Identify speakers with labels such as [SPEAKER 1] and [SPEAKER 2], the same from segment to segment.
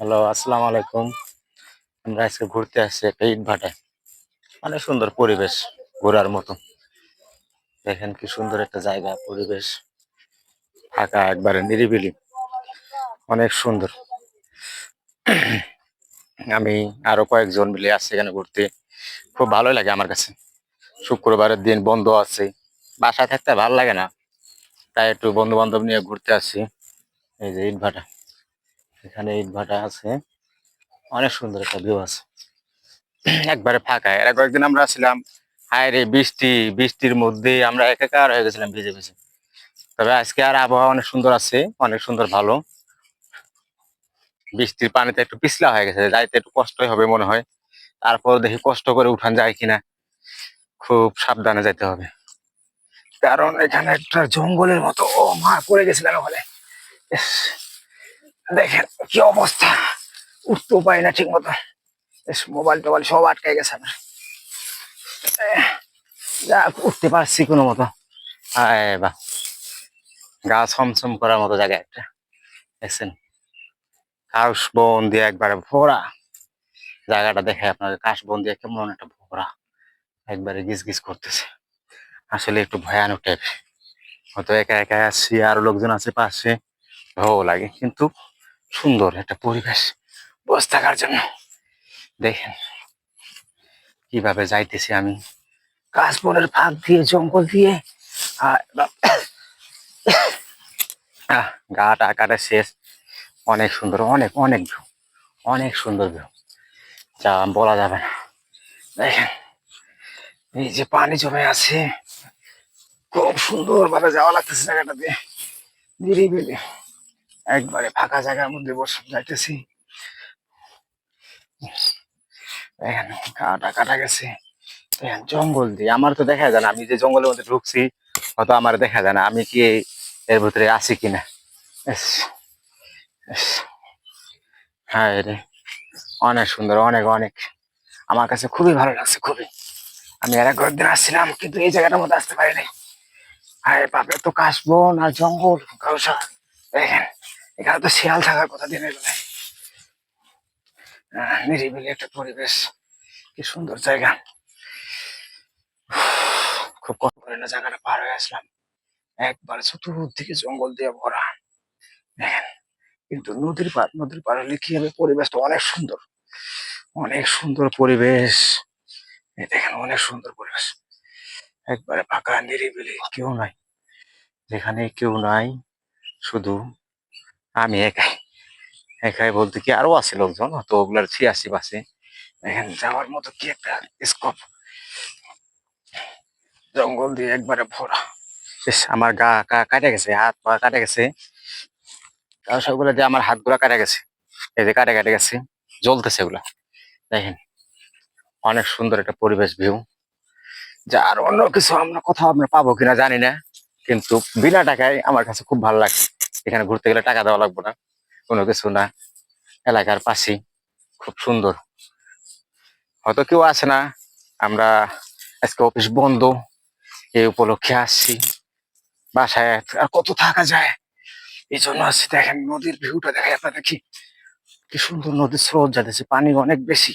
[SPEAKER 1] Hello, আসসালামু আলাইকুম। আমরা আজকে ঘুরতে আসছি একটা ইট ভাটায় অনেক সুন্দর পরিবেশ ঘোরার মতো। দেখেন কি সুন্দর একটা জায়গা, পরিবেশ। ফাঁকা, একবারে নিরিবিলি। অনেক সুন্দর। আমি আরও কয়েকজন মিলে আসছি এখানে ঘুরতে। খুব ভালোই লাগে আমার কাছে। শুক্রবারের দিন বন্ধ আছে। বাসায় থাকতে ভালো লাগে না। তাই একটু বন্ধু বান্ধব নিয়ে ঘুরতে আসছি। এই যে ইট ভাটা। এখানে ইট ভাটা আছে। অনেক সুন্দর একটা ভিউ আছে। একবারে ফাঁকা। এর আগে একদিন আমরা ছিলাম হায় রে বৃষ্টি, বৃষ্টির মধ্যে আমরা একাকার হয়ে গেছিলাম ভিজে ভিজে। তবে আজকে আর আবহাওয়া অনেক সুন্দর আছে, অনেক সুন্দর ভালো। বৃষ্টির পানিতে একটু পিছলা হয়ে গেছে, যাইতে একটু কষ্টই হবে মনে হয়। তারপর দেখি কষ্ট করে উঠান যায় কিনা। খুব সাবধানে যাইতে হবে। কারণ এখানে একটা জঙ্গলের মতো মা, পড়ে গেছিলাম ওখানে। দেখেন কি অবস্থা। উঠতেও পারি না ঠিক মতো মোবাইল টোবাইল সব আটকে গেছে আমার। যা, উঠতে পারছি কোনো মতো। বা, গা ছমছম করার মতো জায়গা একটা। দেখছেন? কাশ বন দিয়ে একবারে ভরা। জায়গাটা দেখে আপনাকে কাশ বন দিয়ে কেমন একটা ভরা। একবারে গিজ গিজ করতেছে। আসলে একটু ভয়ানক টাইপ হয়তো একা একা আসছি আরও লোকজন আছে পাশে। ভালো লাগে, কিন্তু সুন্দর একটা পরিবেশ বসে থাকার জন্য। দেখেন কীভাবে যাইতেছি আমি। কাশবনের ফাঁক দিয়ে, জঙ্গল দিয়ে। গাটা কাটা শেষ। অনেক সুন্দর, অনেক অনেক ভিউ অনেক সুন্দর ভিউ যা বলা যাবে না। দেখেন এই যে পানি জমে আছে, খুব সুন্দর ভাবে যাওয়া লাগতেছে জায়গাটা দিয়ে। নিরিবিলি। একবারে ফাঁকা জায়গার মধ্যে বসে যাইতেছি। দেখেন, কাটা কাটা গেছে। জঙ্গল দিয়ে। আমার তো দেখা যায় না, আমি যে জঙ্গলের মধ্যে ঢুকছি, হয়তো আমার দেখা যায় না। আমি কি এর ভিতরে আছি কিনা। হ্যাঁ রে, অনেক সুন্দর, অনেক অনেক। আমার কাছে খুবই ভালো লাগছে, খুবই। আমি এর আগে একদিন আসছিলাম, কিন্তু এই জায়গাটার মধ্যে আসতে পারিনি। আরে বাপরে তো কাশবন আর জঙ্গল? কাউসা দেখেন এখানে তো শিয়াল থাকার কথা দিনের বেলায়। নিরিবিলি একটা পরিবেশ। কি সুন্দর জায়গা। খুব কম করে না জায়গাটা পার হয়ে আসলাম। একবার চতুর্দিকে জঙ্গল দিয়ে ভরা। দেখেন, কিন্তু নদীর পার নদীর পার হলে কি হবে? পরিবেশটা অনেক সুন্দর। অনেক সুন্দর পরিবেশ। দেখেন, অনেক সুন্দর পরিবেশ। একবারে ফাঁকা, নিরিবিলি, কেউ নাই। যেখানে কেউ নাই, শুধু আমি একাই। একাই বলতে কি আরও আছে লোকজন? তো ওগুলার ছিয়াশি বাসে। দেখেন যাওয়ার মতো কি একটা স্কোপ জঙ্গল দিয়ে একবারে ভরা। আমার গা কাটে গেছে, হাত পা কাটে গেছে। সবগুলো দিয়ে আমার হাতগুলো কাটে গেছে। এই যে কাটে কাটে গেছে, জ্বলতেছে এগুলা। দেখেন, অনেক সুন্দর একটা পরিবেশ ভিউ যা আর অন্য কিছু আমরা কোথাও আমরা পাবো কিনা জানি না, কিন্তু বিনা টাকায় আমার কাছে খুব ভালো লাগে। এখানে ঘুরতে গেলে টাকা দেওয়া লাগবে না। কোনো কিছু না। এলাকার পাশেই। খুব সুন্দর। হয়তো কেউ আসে না। আমরা আজকে অফিস বন্ধ। এই উপলক্ষে আসছি। বাসায় আর কত থাকা যায়? এই জন্য আসছি। দেখেন নদীর ভিউটা দেখাই আপনাদের কি কি সুন্দর নদীর স্রোত যাচ্ছে। পানি অনেক বেশি।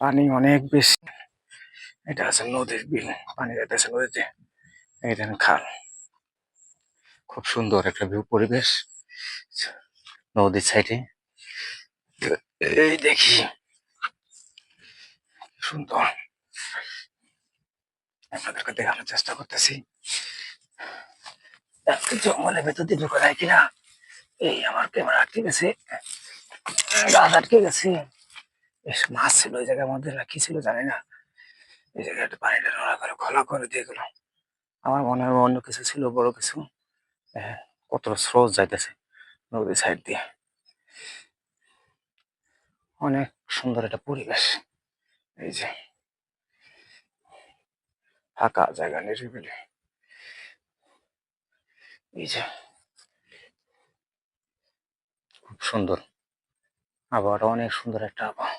[SPEAKER 1] পানি অনেক বেশি। এটা আছে নদীর বিল। পানি যাইতেছে নদীতে। এই খাল। খুব সুন্দর একটা ভিউ পরিবেশ নদীর সাইডে এই দেখি। সুন্দর। আপনাদেরকে দেখানোর চেষ্টা করতেছি। জঙ্গলের ভেতর দিয়ে ঢুকে যায় কিনা? এই আমার ক্যামেরা আটকে গেছে। গাছ আটকে গেছে। বেশ, মাছ ছিল ওই জায়গার মধ্যে না, কি ছিল জানি না। এই জায়গাটা পানিটা নড়া করে, খোলা করে দিয়ে গেল। আমার মনে হয় অন্য কিছু ছিল, বড় কিছু। হ্যাঁ, কত স্রোত যাইতেছে নদীর সাইড দিয়ে। অনেক সুন্দর একটা পরিবেশ। এই যে ফাঁকা জায়গা নিরিবিলি। এই যে খুব সুন্দর আবহাওয়াটা অনেক সুন্দর একটা আবহাওয়া।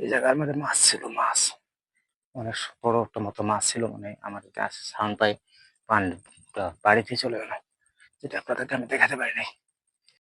[SPEAKER 1] এই জায়গার মধ্যে মাছ ছিল মাছ। অনেক বড় একটা মতো মাছ ছিল মানে আমার সাউন্ড পাই পানিটা বাড়িতে চলে গেল যেটা আপনাদেরকে আমি দেখাতে পারিনি।